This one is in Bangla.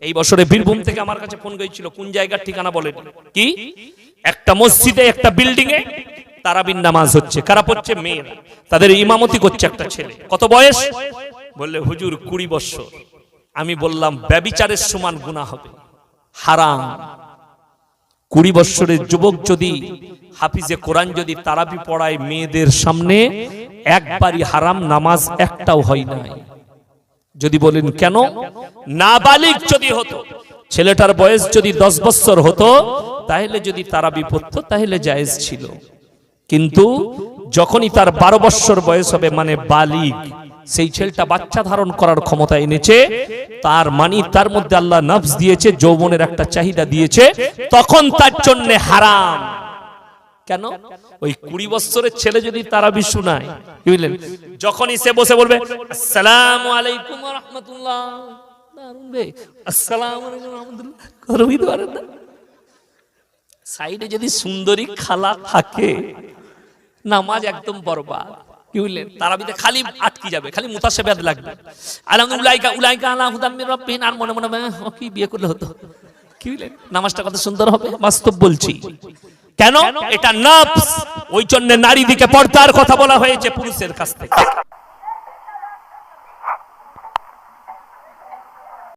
এই বছরে বীরভূম থেকে আমার কাছে ফোন গিয়েছিল, কোন জায়গার ঠিকানা বলেন কি? একটা মসজিদে, একটা বিল্ডিং এ তারাবিন নামাজ হচ্ছে। কারা পড়ছে? মেয়েরা। তাদের ইমামতি করছে একটা ছেলে। কত বয়স? বললে, হুজুর, কুড়ি বছর আমি বললাম, ব্যবিচারের সমান গুণা হবে। হারাম। কুড়ি বৎসরের যুবক যদি, হাফিজে কোরআন যদি তারাবি পড়ায় মেয়েদের সামনে, একবারই হারাম, নামাজ একটাও হয় নাই। যদি বলেন কেন? নাবালিক যদি হতো, ছেলেটার বয়স যদি দশ বছর হতো, তাহলে যদি তারাবি পড়তো তাহলে জায়েজ ছিল। কিন্তু যখনই তার বারো বৎসর বয়স হবে মানে বালিক, সেই ছেলেটা বাচ্চা ধারণ করার ক্ষমতা এনেছে, তার মানি তার মধ্যে আল্লাহ নফস দিয়েছে, যৌবনের একটা চাহিদা দিয়েছে, তখন তার জন্য হারাম। কেন? ওই কুড়ি বছরের ছেলে যদি তারা বিশু নাই কি বুঝলেন? যখনই সে বসে বলবে আসসালামু আলাইকুম রাহমাতুল্লাহ আসসালামু আলাইকুম সাইডে যদি সুন্দরী খালা থাকে নামাজ একদম বরবাদ কি তারাবিতে খালি আটকে যাবে খালি মুতাসেবাদ লাগবে। আলহামদুলিল্লাহ উলাইকা আলা হুদাম মির রাব্বিহিন। আর মনে মনে ভাবে, ও কি বিয়ে করলে হতো? কি নামাজটা কত সুন্দর হবে? বাস্তব বলছি। কেন? এটা নফস। ওই জন্য নারী দিকে পর্দার কথা বলা হয়েছে পুরুষের কাছ থেকে।